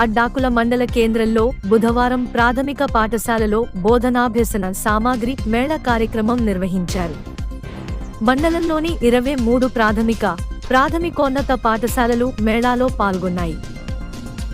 అడ్డాకుల మండల కేంద్రంలో బుధవారం ప్రాథమిక పాఠశాలలో బోధనాభ్యసన సామాగ్రి మేళ కార్యక్రమం నిర్వహించారు. మండలంలోని ఇరవై మూడు ప్రాథమిక ప్రాథమికోన్నత పాఠశాలలు మేళాలో పాల్గొన్నాయి.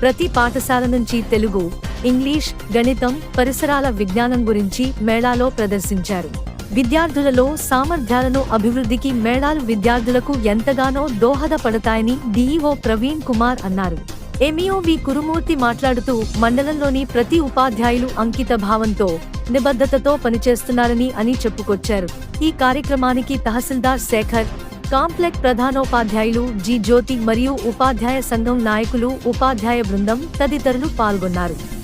ప్రతి పాఠశాల నుంచి తెలుగు ఇంగ్లీష్ గణితం పరిసరాల విజ్ఞానం గురించి మేళాలో ప్రదర్శించారు. విద్యార్థులలో సామర్థ్యాలను అభివృద్ధికి మేళాలు విద్యార్థులకు ఎంతగానో దోహదపడతాయని డీఈఓ ప్రవీణ్ కుమార్ అన్నారు. ఎంఈఓ కురుమూర్తి మాట్లాడుతూ మండలంలోని ప్రతి ఉపాధ్యాయులు అంకిత భావంతో నిబద్ధతతో పనిచేస్తున్నారని అని చెప్పుకొచ్చారు. ఈ కార్యక్రమానికి తహసీల్దార్ శేఖర్ కాంప్లెక్ ప్రధానోపాధ్యాయులు జి జ్యోతి మరియు ఉపాధ్యాయ సంఘం నాయకులు ఉపాధ్యాయ బృందం తదితరులు పాల్గొన్నారు.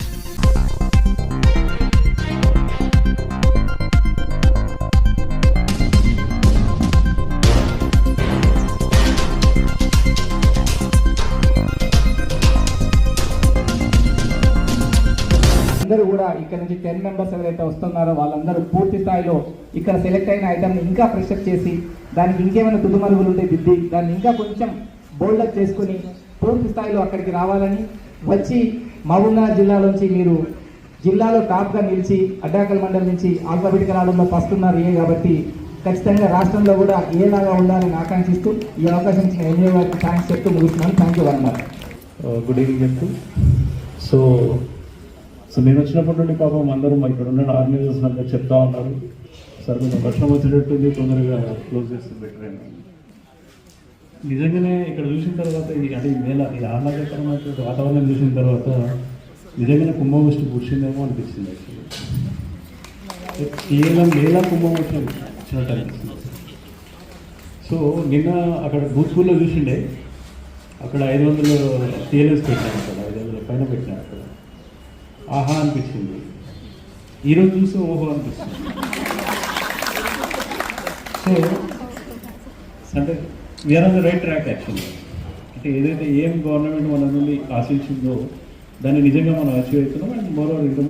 అందరూ కూడా ఇక్కడ నుంచి టెన్ మెంబర్స్ ఎవరైతే వస్తున్నారో వాళ్ళందరూ పూర్తి స్థాయిలో ఇక్కడ సెలెక్ట్ అయిన ఐటమ్ని ఇంకా ఫ్రెషప్ చేసి దానికి ఇంకేమైనా తుదుమరుగులు ఉంటే దిద్ది దాన్ని ఇంకా కొంచెం బోల్డప్ చేసుకుని పూర్తి స్థాయిలో అక్కడికి రావాలని వచ్చి మహబూబ్నగర్ జిల్లాలోంచి మీరు జిల్లాలో టాప్గా నిలిచి అడ్డాకల్ మండలం నుంచి ఆల్ఫాబెటికల్ ఆర్డర్లో ఫస్ట్ ఉన్నారు ఏ కాబట్టి ఖచ్చితంగా రాష్ట్రంలో కూడా ఏలాగా ఉండాలని ఆకాంక్షిస్తూ ఈ అవకాశం ఇచ్చిన ఎన్ఏ గారికి థ్యాంక్స్ చెప్తూ ముగిస్తున్నాను. Thank you one much good evening చెప్తూ సో సో నేను వచ్చినప్పటి నుండి పాపం అందరూ మా ఇక్కడ ఉన్న ఆర్గనైజర్స్ అందరూ చెప్తా ఉన్నారు. సార్ కొంచెం వర్షం వచ్చేటట్టుంది తొందరగా క్లోజ్ చేస్తే బెటర్ అని. నిజంగానే ఇక్కడ చూసిన తర్వాత ఈ అంటే ఈ నేల ఈ ఆహ్లాదకరమైనటువంటి వాతావరణం చూసిన తర్వాత నిజంగానే కుంభవృష్టి పుడిచిందేమో అనిపించింది యాక్చువల్లీ కేవలం నేల కుంభవృష్టి వచ్చినట్టు అనిపిస్తుంది. సో నిన్న అక్కడ భూత్పూర్లో చూసిండే అక్కడ ఐదు వందలు టీఎల్ఎస్ పెట్టాను అక్కడ ఐదు వందల పైన పెట్టినారు అక్కడ. ఆహా అనిపించింది. ఈరోజు చూస్తే ఓహో అనిపిస్తుంది. సో అంటే we're on the right track actually అంటే ఏదైతే ఏం గవర్నమెంట్ మన నుండి ఆశించిందో దాన్ని నిజంగా మనం అచీవ్ అవుతున్నాం అండ్ మరో ఇంకా